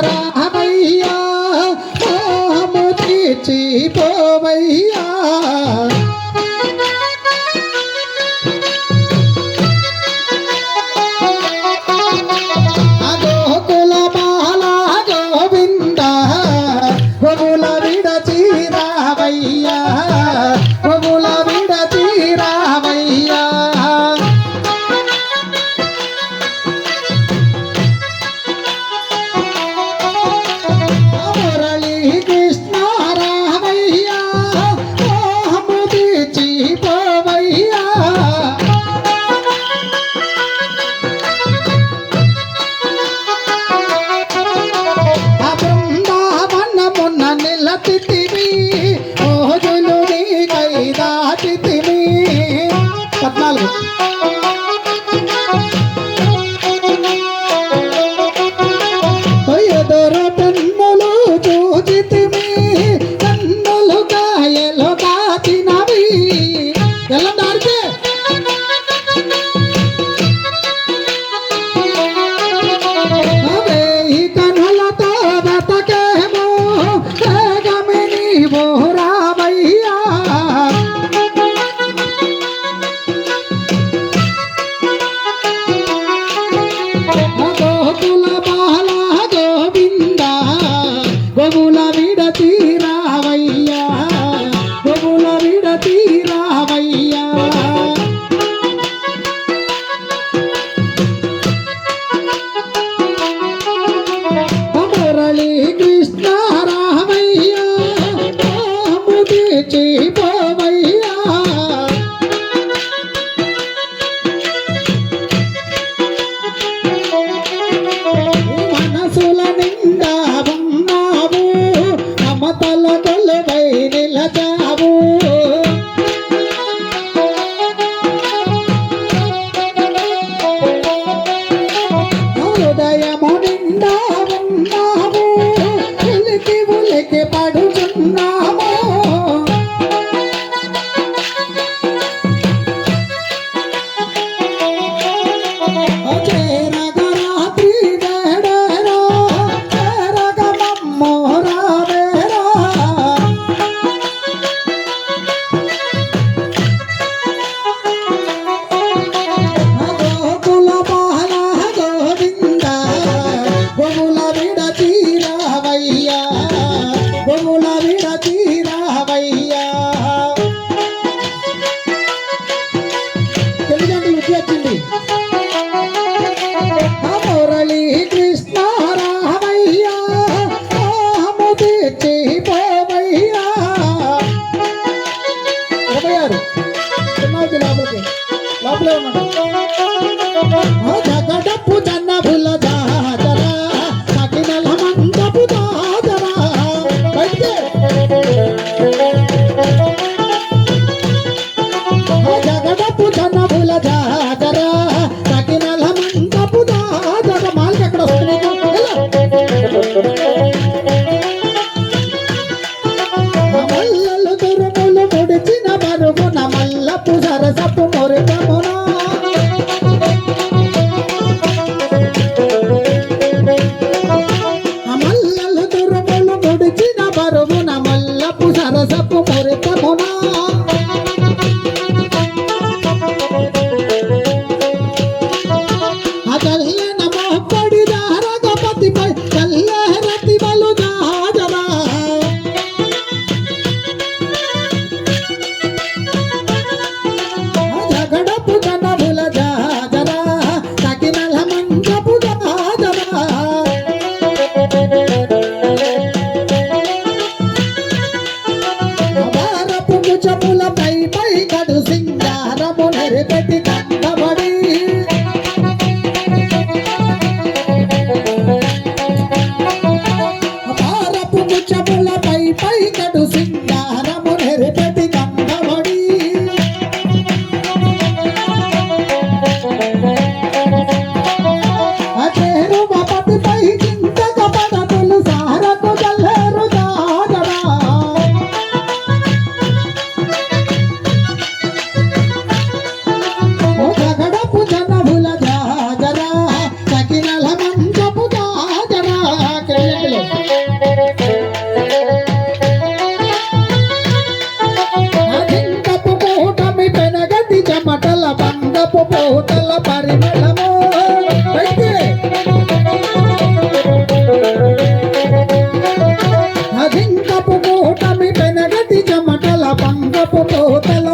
రామయ్యా మోహము తీర్చిపోవయ్యా সারা కౌతల పరిమళము. అధింకపు కూటమి పెనగతి చెమటల పంగపు కౌతల